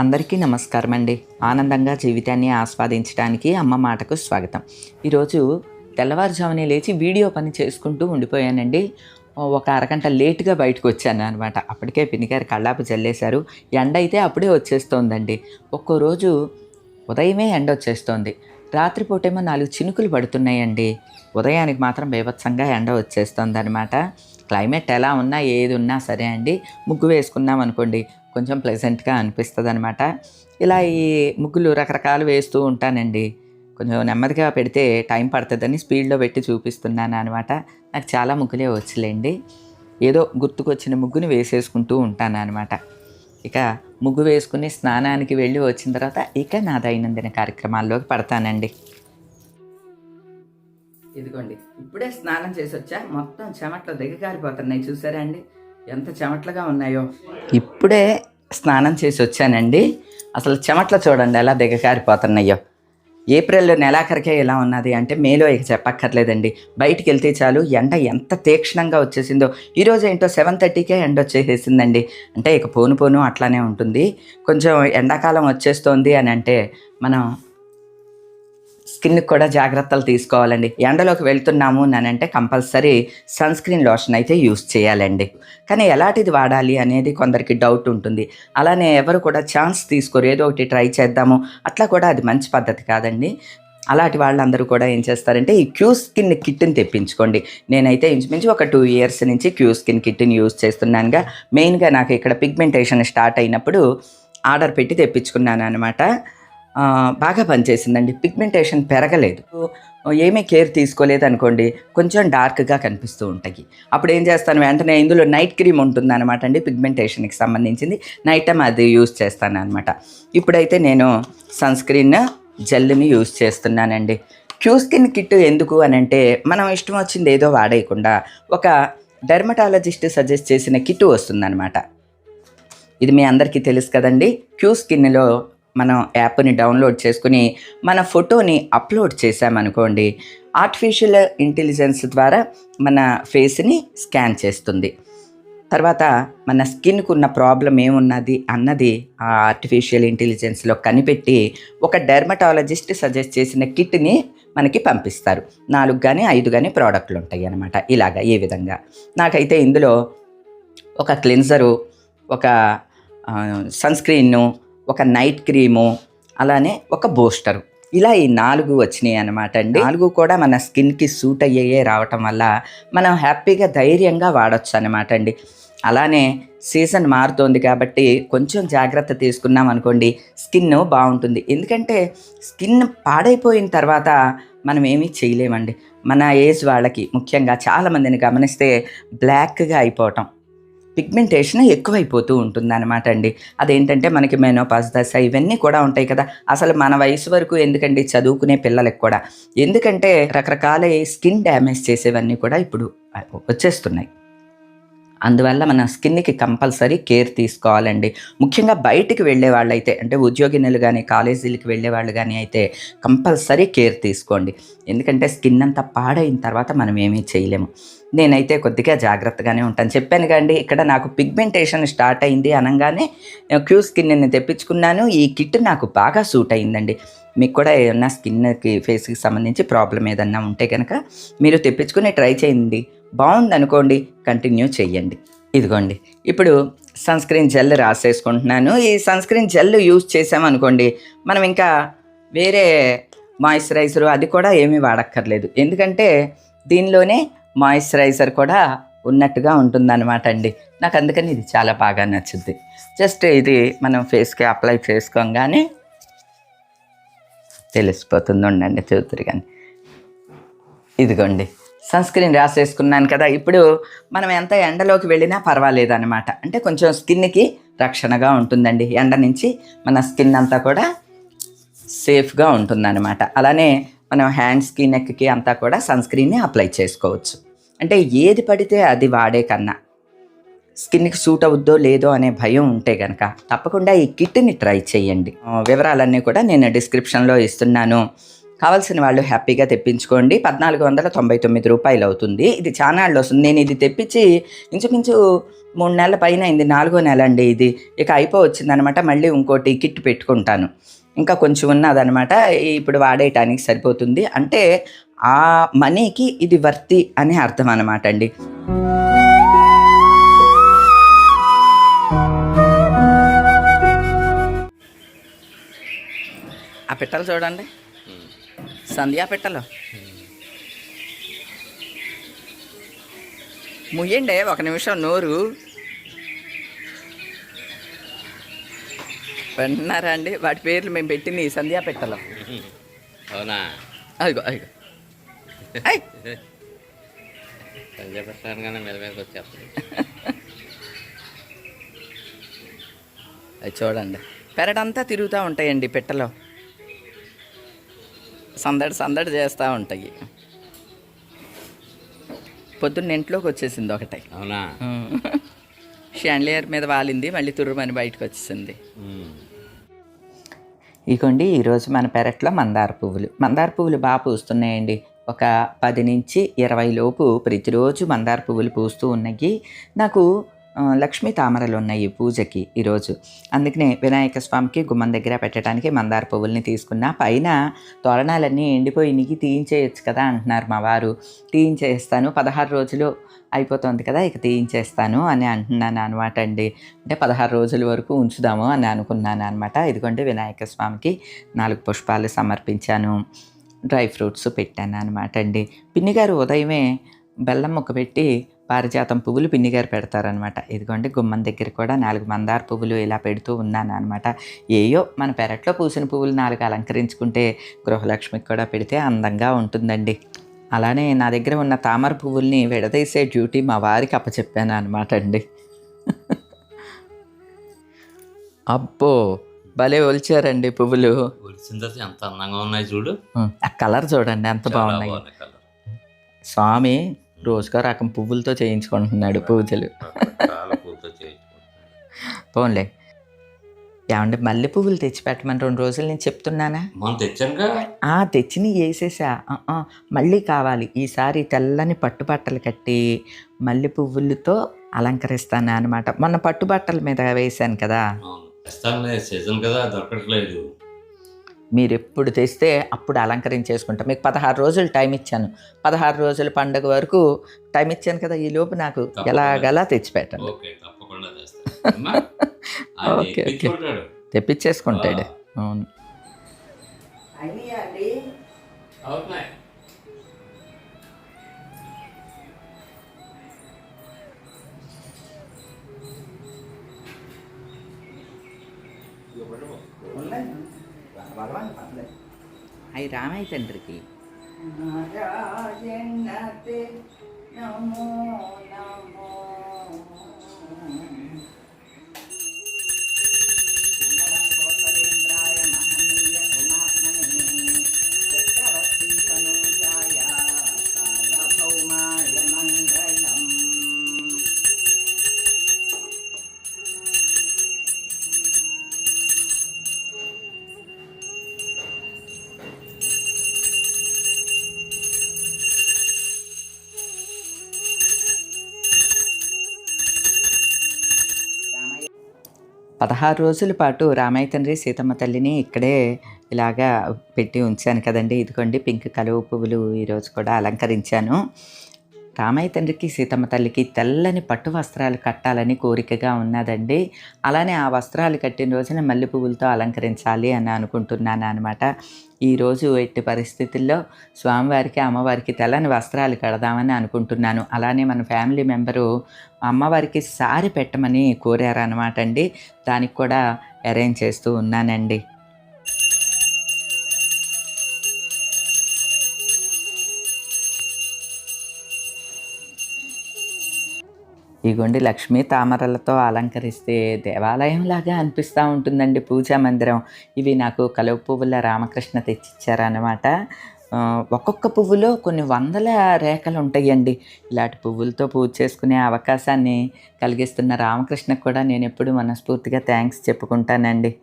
అందరికీ నమస్కారం అండి ఆనందంగా జీవితాన్ని ఆస్వాదించడానికి అమ్మ మాటకు స్వాగతం. ఈరోజు తెల్లవారుజామునే లేచి వీడియో పని చేసుకుంటూ ఉండిపోయానండి. ఒక అరగంట లేట్గా బయటకు వచ్చాను అనమాట అప్పటికే పిన్నిగారు కళ్ళాపు చల్లేశారు ఎండ అయితే అప్పుడే వచ్చేస్తోందండి. ఒక్కో రోజు ఉదయమే ఎండ వచ్చేస్తోంది. రాత్రిపూటేమో నాలుగు చినుకులు పడుతున్నాయండి. ఉదయానికి మాత్రం బీభత్సంగా ఎండ వచ్చేస్తుంది అనమాట క్లైమేట్ ఎలా ఉన్నా ఏది ఉన్నా సరే అండి ముగ్గు వేసుకున్నాం అనుకోండి కొంచెం ప్లెజెంట్గా అనిపిస్తుంది అనమాట ఇలా ఈ ముగ్గులు రకరకాలు వేస్తూ ఉంటానండి. కొంచెం నెమ్మదిగా పెడితే టైం పడుతుందని స్పీడ్లో పెట్టి చూపిస్తున్నాను అనమాట నాకు చాలా ముగ్గులే వచ్చలేండి. ఏదో గుర్తుకొచ్చిన ముగ్గుని వేసేసుకుంటూ ఉంటాను అనమాట ఇక ముగ్గు వేసుకుని స్నానానికి వెళ్ళి వచ్చిన తర్వాత ఇక నా దైనందిన కార్యక్రమాల్లోకి పడతానండి. ఇదిగోండి ఇప్పుడే స్నానం చేసి వచ్చా మొత్తం చెమట్లు దిగగారిపోతున్నాయి చూసారా అండి? ఎంత చెమట్లుగా ఉన్నాయో. ఇప్పుడే స్నానం చేసి వచ్చానండి అసలు చెమట్లు చూడండి ఎలా దిగగారిపోతున్నాయో ఏప్రిల్లో నెలాఖరికే ఎలా ఉన్నది అంటే మేలో ఇక చెప్పక్కర్లేదండి. బయటికి వెళ్తే చాలు ఎండ ఎంత తీక్షణంగా వచ్చేసిందో. ఈరోజు ఏంటో సెవెన్ థర్టీకే ఎండ వచ్చేసేసిందండి. అంటే ఇక పోను పోను అట్లానే ఉంటుంది. కొంచెం ఎండాకాలం వచ్చేస్తోంది అని అంటే మనం స్కిన్కి కూడా జాగ్రత్తలు తీసుకోవాలండి. ఎండలోకి వెళ్తున్నాము అని అంటే కంపల్సరీ సన్ స్క్రీన్ లోషన్ అయితే యూస్ చేయాలండి. కానీ ఎలాంటిది వాడాలి అనేది కొందరికి డౌట్ ఉంటుంది. అలానే ఎవరు కూడా ఛాన్స్ తీసుకోరు. ఏదో ఒకటి ట్రై చేద్దాము. అట్లా కూడా అది మంచి పద్ధతి కాదండి. అలాంటి వాళ్ళందరూ కూడా ఏం చేస్తారంటే ఈ క్యూ స్కిన్ కిట్ని తెప్పించుకోండి. నేనైతే ఇంచుమించు ఒక టూ ఇయర్స్ నుంచి క్యూ స్కిన్ కిట్ని యూస్ చేస్తున్నానుగా. మెయిన్గా నాకు ఇక్కడ పిగ్మెంటేషన్ స్టార్ట్ అయినప్పుడు ఆర్డర్ పెట్టి తెప్పించుకున్నాను అనమాట బాగా పనిచేసిందండి. పిగ్మెంటేషన్ పెరగలేదు. ఏమీ కేర్ తీసుకోలేదు అనుకోండి కొంచెం డార్క్గా కనిపిస్తూ ఉంటాయి అప్పుడు ఏం చేస్తాను వెంటనే ఇందులో నైట్ క్రీమ్ ఉంటుంది అనమాట అండి పిగ్మెంటేషన్కి సంబంధించింది. నైట్ టైం అది యూస్ చేస్తాను అనమాట ఇప్పుడైతే నేను సన్ స్క్రీన్ జెల్ని యూస్ చేస్తున్నానండి. క్యూ స్కిన్ కిట్ ఎందుకు అని అంటే మనం ఇష్టం వచ్చింది ఏదో వాడేయకుండా ఒక డెర్మటాలజిస్ట్ సజెస్ట్ చేసిన కిట్ వస్తుందన్నమాట. ఇది మీ అందరికీ తెలుసు కదండి క్యూ స్కిన్లో మనం యాప్ని డౌన్లోడ్ చేసుకుని మన ఫోటోని అప్లోడ్ చేసామనుకోండి ఆర్టిఫిషియల్ ఇంటెలిజెన్స్ ద్వారా మన ఫేస్ని స్కాన్ చేస్తుంది. తర్వాత మన స్కిన్కు ఉన్న ప్రాబ్లం ఏమున్నది అన్నది ఆ ఆర్టిఫిషియల్ ఇంటెలిజెన్స్లో కనిపెట్టి ఒక డెర్మటాలజిస్ట్ సజెస్ట్ చేసిన కిట్ని మనకి పంపిస్తారు. నాలుగు కానీ ఐదు కానీ ప్రోడక్ట్లు ఉంటాయి అన్నమాట ఇలాగా ఈ విధంగా. నాకైతే ఇందులో ఒక క్లిన్జరు ఒక సన్ స్క్రీన్ను ఒక నైట్ క్రీము అలానే ఒక బూస్టరు. ఇలా ఈ నాలుగు వచ్చినాయి అనమాట అండి. నాలుగు కూడా మన స్కిన్కి సూట్ అయ్యే రావటం వల్ల మనం హ్యాపీగా ధైర్యంగా వాడచ్చు అనమాట అండి. అలానే సీజన్ మారుతోంది కాబట్టి కొంచెం జాగ్రత్త తీసుకున్నాం అనుకోండి స్కిన్ బాగుంటుంది. ఎందుకంటే స్కిన్ పాడైపోయిన తర్వాత మనం ఏమీ చేయలేమండి. మన ఏజ్ వాళ్ళకి ముఖ్యంగా చాలామందిని గమనిస్తే బ్లాక్గా అయిపోవటం. పిగ్మెంటేషన్ ఎక్కువైపోతూ ఉంటుంది అనమాట అండి. అదేంటంటే మనకి మెనోపాస్ దశ ఇవన్నీ కూడా ఉంటాయి కదా. అసలు మన వయసు వరకు ఎందుకండి చదువుకునే పిల్లలకు కూడా? ఎందుకంటే రకరకాల స్కిన్ డ్యామేజ్ చేసేవన్నీ కూడా ఇప్పుడు వచ్చేస్తున్నాయి. అందువల్ల మన స్కిన్కి కంపల్సరీ కేర్ తీసుకోవాలండి. ముఖ్యంగా బయటికి వెళ్ళే వాళ్ళైతే అంటే ఉద్యోగినులు కానీ కాలేజీలకు వెళ్ళే వాళ్ళు కానీ అయితే కంపల్సరీ కేర్ తీసుకోండి. ఎందుకంటే స్కిన్ అంతా పాడైన తర్వాత మనం ఏమీ చేయలేము. నేనైతే కొద్దిగా జాగ్రత్తగానే ఉంటాను. చెప్పాను కండి ఇక్కడ నాకు పిగ్మెంటేషన్ స్టార్ట్ అయింది అనగానే క్యూ స్కిన్ నేను తెప్పించుకున్నాను. ఈ కిట్ నాకు బాగా సూట్ అయిందండి. మీకు కూడా ఏమన్నా స్కిన్కి ఫేస్కి సంబంధించి ప్రాబ్లం ఏదన్నా ఉంటే కనుక మీరు తెప్పించుకుని ట్రై చేయండి. బాగుంది అనుకోండి కంటిన్యూ చేయండి ఇదిగోండి ఇప్పుడు సన్ స్క్రీన్ జెల్ రాసేసుకుంటున్నాను. ఈ సన్ స్క్రీన్ జెల్ యూజ్ చేసామనుకోండి మనం ఇంకా వేరే మాయిశ్చరైజర్ అది కూడా ఏమీ వాడక్కర్లేదు. ఎందుకంటే దీనిలోనే మాయిశ్చరైజర్ కూడా ఉన్నట్టుగా ఉంటుందన్నమాట అండి. నాకు అందుకని ఇది చాలా బాగా నచ్చుద్ది. జస్ట్ ఇది మనం ఫేస్కి అప్లై చేసుకోగానే తెలిసిపోతుంది ఉండండి చూతురు కానీ. ఇదిగోండి సన్ స్క్రీన్ రాసేసుకున్నాను కదా ఇప్పుడు మనం ఎంత ఎండలోకి వెళ్ళినా పర్వాలేదు అనమాట అంటే కొంచెం స్కిన్కి రక్షణగా ఉంటుందండి. ఎండ నుంచి మన స్కిన్ అంతా కూడా సేఫ్గా ఉంటుందన్నమాట. అలానే మనం హ్యాండ్స్కి నెక్కి అంతా కూడా సన్ స్క్రీన్ని అప్లై చేసుకోవచ్చు. అంటే ఏది పడితే అది వాడే కన్నా. స్కిన్కి సూట్ అవుద్దో లేదో అనే భయం ఉంటే కనుక తప్పకుండా ఈ కిట్ని ట్రై చేయండి. వివరాలన్నీ కూడా నేను డిస్క్రిప్షన్లో ఇస్తున్నాను. కావాల్సిన వాళ్ళు హ్యాపీగా తెప్పించుకోండి. పద్నాలుగు వందల తొంభై తొమ్మిది రూపాయలు అవుతుంది ఇది చానాళ్ళు వస్తుంది. నేను ఇది తెప్పించి ఇంచుమించు మూడు నెలల పైన అయింది. నాలుగో నెల అండి ఇది. ఇక అయిపోవచ్చిందనమాట. మళ్ళీ ఇంకోటి కిట్ పెట్టుకుంటాను. ఇంకా కొంచెం ఉన్నదనమాట. ఇప్పుడు వాడేయటానికి సరిపోతుంది. అంటే ఆ మనీకి ఇది వర్తి అని అర్థం అనమాట అండి. ఆ పెట్టాలి చూడండి. సంధ్యా పెట్టలు. ముయ్యండి ఒక నిమిషం నోరు. వింటున్నారా అండి వాటి పేర్లు మేము పెట్టింది ఈ సంధ్యా పెట్టలు. అవునా? అదిగో అదిగో. పెట్టాను కానీ మీద మీదకి వచ్చేస్తుంది. అది చూడండి. పెరడంతా తిరుగుతూ ఉంటాయండి పెట్టలో. సందడి సందడి చేస్తూ ఉంటాయి పొద్దున్న ఇంట్లోకి వచ్చేసింది ఒకటే. అవునా? షాండ్లియర్ మీద వాలింది మళ్ళీ తుర్రుమని బయటకు వచ్చేసింది. ఇగోండి ఈరోజు మన పెరట్లో మందార పువ్వులు. మందార పువ్వులు బాగా పూస్తున్నాయండి. ఒక పది నుంచి ఇరవై లోపు ప్రతిరోజు మందార పువ్వులు పూస్తూ ఉన్నాయి నాకు లక్ష్మీ తామరలు ఉన్నాయి పూజకి ఈరోజు. అందుకనే వినాయక స్వామికి గుమ్మం దగ్గర పెట్టడానికి మందార పువ్వుల్ని తీసుకున్నా పైన తోరణాలన్నీ ఎండిపోయినకి తీయించేయచ్చు కదా అంటున్నారు మా వారు. తీయించేస్తాను పదహారు రోజులు అయిపోతుంది కదా ఇక తీయించేస్తాను అని అంటున్నాను అనమాట అండి. అంటే పదహారు రోజుల వరకు ఉంచుదాము అని అనుకున్నాను అనమాట ఇదిగోండి వినాయక స్వామికి నాలుగు పుష్పాలు సమర్పించాను డ్రై ఫ్రూట్స్ పెట్టాను అనమాట అండి. పిన్ని గారు ఉదయమే బెల్లం ముక్క పెట్టి పారిజాతం పువ్వులు పిన్ని గారు పెడతారనమాట ఇదిగోండి గుమ్మం దగ్గర కూడా నాలుగు మందార పువ్వులు ఇలా పెడుతూ ఉన్నాను అనమాట ఏయో మన పెరట్లో పూసిన పువ్వులు నాలుగు అలంకరించుకుంటే గృహలక్ష్మికి కూడా పెడితే అందంగా ఉంటుందండి. అలానే నా దగ్గర ఉన్న తామర పువ్వుల్ని విడదీసే డ్యూటీ మా వారికి అప్పచెప్పాను అనమాట అండి. అబ్బో భలే ఒలిచారండి పువ్వులు. ఎంత అందంగా ఉన్నాయి చూడు. ఆ కలర్ చూడండి ఎంత బాగున్నాయి. స్వామి రోజుకో రకం పువ్వులతో చేయించుకుంటున్నాడు పూజలు. రకరకాల పూలతో చేయించుకుంటున్నాడు. పోన్లే. ఏమంటే మల్లె పువ్వులు తెచ్చి పెట్టమని రెండు రోజులు నేను చెప్తున్నానా? తెచ్చిని వేసేసా. మళ్ళీ కావాలి. ఈసారి తెల్లని పట్టుబట్టలు కట్టి మల్లె పువ్వులతో అలంకరిస్తాను అనమాట మొన్న పట్టుబట్టల మీద వేశాను కదా. సీజన్ కదా దొరకట్లేదు. మీరు ఎప్పుడు తెస్తే అప్పుడు అలంకరించేసుకుంటా. మీకు పదహారు రోజులు టైం ఇచ్చాను. పదహారు రోజుల పండుగ వరకు టైం ఇచ్చాను కదా ఈ లోపు నాకు. ఎలాగలా తెచ్చిపెట్టండి ఓకే ఓకే. తెప్పించేసుకుంటాడు. అవును. అవి రామయ్య తండ్రికి. నమో నమో పదహారు రోజుల పాటు రామయ్య తండ్రి సీతమ్మ తల్లిని ఇక్కడే ఇలాగా పెట్టి ఉంచాను కదండి. ఇదిగోండి పింక్ కలువ పువ్వులు ఈరోజు కూడా అలంకరించాను. రామయ్య తండ్రికి సీతమ్మ తల్లికి తెల్లని పట్టు వస్త్రాలు కట్టాలని కోరికగా ఉన్నదండి. అలానే ఆ వస్త్రాలు కట్టిన రోజున మల్లె పువ్వులతో అలంకరించాలి అని అనుకుంటున్నాను అనమాట ఈరోజు ఎట్టి పరిస్థితుల్లో స్వామివారికి అమ్మవారికి తెల్లని వస్త్రాలు కడదామని అనుకుంటున్నాను. అలానే మన ఫ్యామిలీ మెంబరు అమ్మవారికి సారి పెట్టమని కోరారనమాట అండి. దానికి కూడా అరేంజ్ చేస్తూ ఉన్నానండి. ఇగోండి లక్ష్మీ తామరలతో అలంకరిస్తే దేవాలయం లాగా అనిపిస్తూ ఉంటుందండి పూజా మందిరం. ఇవి నాకు కలువ పువ్వుల రామకృష్ణ తెచ్చిచ్చారనమాట ఒక్కొక్క పువ్వులో కొన్ని వందల రేఖలు ఉంటాయండి ఇలాంటి పువ్వులతో పూజ చేసుకునే అవకాశాన్ని కలిగిస్తున్న రామకృష్ణకు కూడా నేను ఎప్పుడు మనస్ఫూర్తిగా థ్యాంక్స్ చెప్పుకుంటానండి.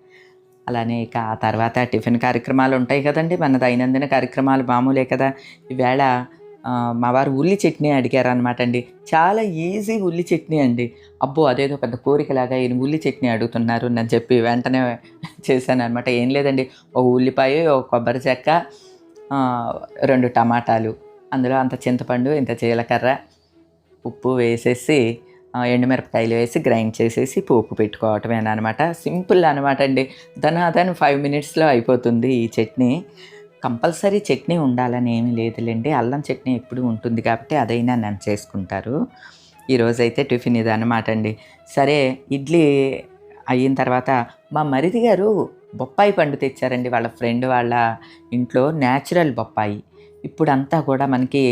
అలానే ఇక ఆ తర్వాత టిఫిన్ కార్యక్రమాలు ఉంటాయి కదండి. మన దైనందిన కార్యక్రమాలు మామూలే కదా. ఈవేళ మా వారు ఉల్లి చట్నీ అడిగారు అనమాట అండి చాలా ఈజీ ఉల్లి చట్నీ అండి. అబ్బో అదేదో పెద్ద కోరికలాగా ఈయన ఉల్లి చట్నీ అడుగుతున్నారు అని చెప్పి వెంటనే చేశాను అనమాట ఏం లేదండి ఒక ఉల్లిపాయ ఒక కొబ్బరి చెక్క రెండు టమాటాలు అందులో అంత చింతపండు ఇంత జీలకర్ర ఉప్పు వేసేసి ఎండుమిరపకాయలు వేసి గ్రైండ్ చేసేసి పోపు పెట్టుకోవటమేనమాట సింపుల్ అనమాట అండి దాని దాని ఫైవ్ మినిట్స్లో అయిపోతుంది ఈ చట్నీ. కంపల్సరీ చట్నీ ఉండాలని ఏమీ లేదులేండి. అల్లం చట్నీ ఎప్పుడు ఉంటుంది కాబట్టి అదైనా నన్ను చేసుకుంటారు. ఈరోజైతే టిఫిన్ ఇది అనమాట అండి. సరే ఇడ్లీ అయిన తర్వాత మా మరిది గారు బొప్పాయి పండు తెచ్చారండి వాళ్ళ ఫ్రెండ్ వాళ్ళ ఇంట్లో న్యాచురల్ బొప్పాయి. ఇప్పుడంతా కూడా మనకి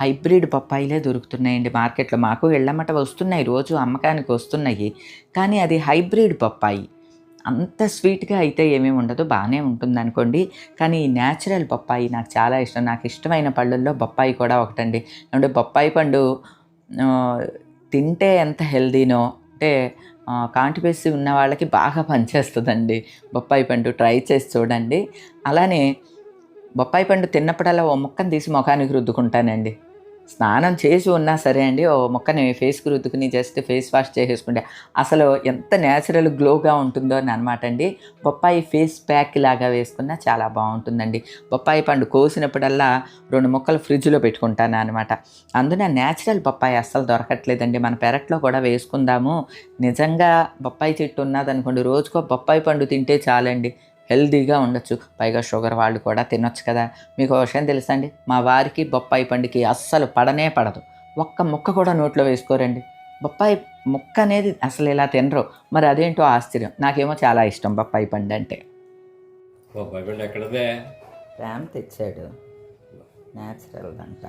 హైబ్రిడ్ బొప్పాయిలే దొరుకుతున్నాయండి మార్కెట్లో. మాకు వెళ్ళమట వస్తున్నాయి రోజు అమ్మకానికి వస్తున్నాయి. కానీ అది హైబ్రిడ్ బొప్పాయి. అంత స్వీట్గా అయితే ఏమీ ఉండదు బాగానే ఉంటుంది అనుకోండి కానీ ఈ న్యాచురల్ బొప్పాయి నాకు చాలా ఇష్టం. నాకు ఇష్టమైన పళ్ళల్లో బొప్పాయి కూడా ఒకటండి. అంటే బొప్పాయి పండు తింటే ఎంత హెల్దీనో అంటే కాంటిపేసి ఉన్న వాళ్ళకి బాగా పనిచేస్తుందండి. బొప్పాయి పండు ట్రై చేసి చూడండి. అలానే బొప్పాయి పండు తిన్నప్పుడల్లా ఓ ముక్కను తీసి ముఖానికి రుద్దుకుంటానండి. స్నానం చేసి ఉన్నా సరే అండి ఓ ముక్కని ఫేస్కి రుద్దుకుని జస్ట్ ఫేస్ వాష్ చేసేసుకుంటే అసలు ఎంత న్యాచురల్ గ్లోగా ఉంటుందో అని అనమాట అండి. బొప్పాయి ఫేస్ ప్యాక్ లాగా వేసుకున్నా చాలా బాగుంటుందండి. బొప్పాయి పండు కోసినప్పుడల్లా రెండు ముక్కలు ఫ్రిడ్జ్లో పెట్టుకుంటాను అనమాట అందున న్యాచురల్ బొప్పాయి అస్సలు దొరకట్లేదండి. మన పెరట్లో కూడా వేసుకుందాము. నిజంగా బొప్పాయి చెట్టు ఉన్నదనుకోండి రోజుకో బొప్పాయి పండు తింటే చాలండి. హెల్దీగా ఉండొచ్చు. పైగా షుగర్ వాళ్ళు కూడా తినొచ్చు కదా. మీకు ఒక విషయం తెలుసా అండి? మా వారికి బొప్పాయి పండుకి అస్సలు పడనే పడదు. ఒక్క ముక్క కూడా నోట్లో వేసుకోరండి. బొప్పాయి ముక్క అనేది అసలు ఇలా తినరు. మరి అదేంటో ఆశ్చర్యం. నాకేమో చాలా ఇష్టం బొప్పాయి పండు అంటే. బొబ్బాయి పండు ఎక్కడదే? ర్యామ్ తెచ్చాడు. న్యాచురల్ అంట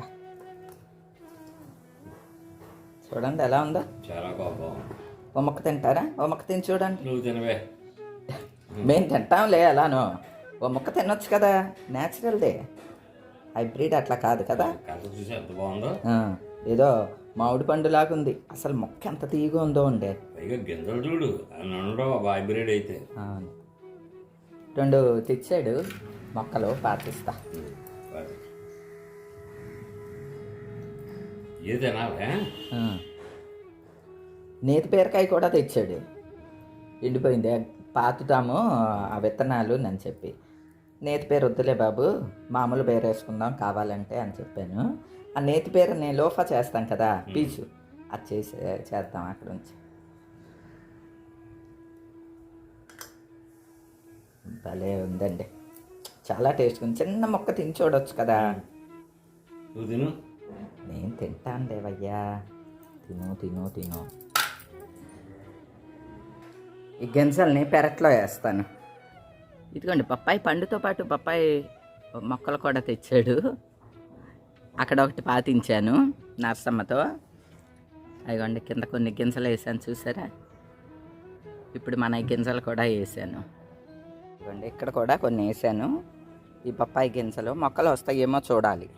చూడండి ఎలా ఉందో. చాలా కోపం ఓ మొక్క తింటారా? ఓ మొక్క తిని చూడండి. నువ్వు తినవే. మేము తింటాంలే అలాను. ఓ మొక్క తినొచ్చు కదా న్యాచురల్దే హైబ్రిడ్ అట్లా కాదు కదా. కథ చూసి ఎంత బాగుందో. ఆ, ఏదో మామిడి పండు లాగుంది. అసలు మొక్క ఎంత తీయగా ఉందో ఉండే పైగా గింజలు చూడు హైబ్రిడ్ అయితే. రెండు తెచ్చాడు మొక్కలు ఆ. నేతి బీరకాయ కూడా తెచ్చాడు. ఎండిపోయింది పాతుతాము ఆ విత్తనాలు అని చెప్పి. నేతి పేరు వద్దులే బాబు మామూలు పేరు వేసుకుందాం కావాలంటే అని చెప్పాను. ఆ నేతి పేరు నేను లోఫా చేస్తాం కదా పీచు. అది చేసి చేద్దాం అక్కడ నుంచి. భలే ఉందండి. చాలా టేస్ట్ ఉంది. చిన్న మొక్క తిని చూడొచ్చు కదా. నేను తింటాను దేవయ్యా తిను తిను తిను. ఈ గింజల్ని పెరట్లో వేస్తాను. ఇదిగోండి బొప్పాయి పండుతో పాటు బొప్పాయి మొక్కలు కూడా తెచ్చాడు. అక్కడ ఒకటి పాతించాను నర్సమ్మతో. అదిగోండి కింద కొన్ని గింజలు వేసాను చూసారా? ఇప్పుడు మన గింజలు కూడా వేసాను. ఇదిగోండి ఇక్కడ కూడా కొన్ని వేసాను. ఈ బొప్పాయి గింజలు మొక్కలు వస్తాయేమో చూడాలి.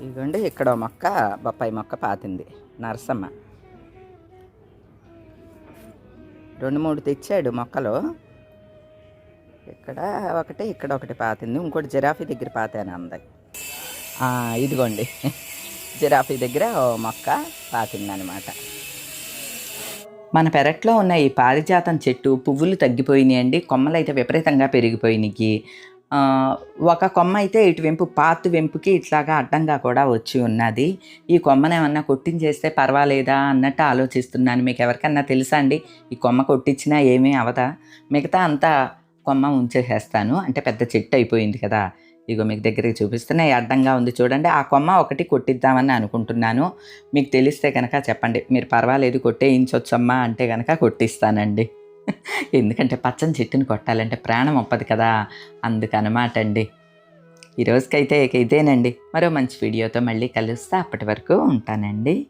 ఇదిగోండి ఇక్కడ మొక్క బొప్పాయి మొక్క పాతింది నరసమ్మ. రెండు మూడు తెచ్చాడు మొక్కలు. ఇక్కడ ఒకటి ఇక్కడ ఒకటి పాతింది. ఇంకోటి జిరాఫీ దగ్గర పాతాను అంది. ఇదిగోండి. జిరాఫీ దగ్గర ఓ మొక్క పాతింది అనమాట మన పెరట్లో ఉన్న ఈ పారిజాతం చెట్టు పువ్వులు తగ్గిపోయినాయండి. కొమ్మలు అయితే విపరీతంగా పెరిగిపోయినాయి. ఒక కొమ్మ అయితే ఇటు వెంపు పాతు వెంపుకి ఇట్లాగా అడ్డంగా కూడా వచ్చి ఉన్నది. ఈ కొమ్మను ఏమన్నా కొట్టించేస్తే పర్వాలేదా అన్నట్టు ఆలోచిస్తున్నాను. మీకు ఎవరికన్నా తెలుసా అండి? ఈ కొమ్మ కొట్టించినా ఏమీ అవదా? మిగతా అంతా కొమ్మ ఉంచేసేస్తాను. అంటే పెద్ద చెట్టు అయిపోయింది కదా. ఇగో మీకు దగ్గరికి చూపిస్తున్నా అడ్డంగా ఉంది చూడండి. ఆ కొమ్మ ఒకటి కొట్టిద్దామని అనుకుంటున్నాను. మీకు తెలిస్తే కనుక చెప్పండి. మీరు పర్వాలేదు కొట్టేయించవచ్చమ్మా అంటే కనుక కొట్టిస్తానండి. ఎందుకంటే పచ్చని చెట్టుని కొట్టాలంటే ప్రాణం ఒప్పదు కదా. అందుకనమాట అండి ఈ రోజుకైతే ఇక ఇదేనండి. మరో మంచి వీడియోతో మళ్ళీ కలుస్తా. అప్పటి వరకు ఉంటానండి.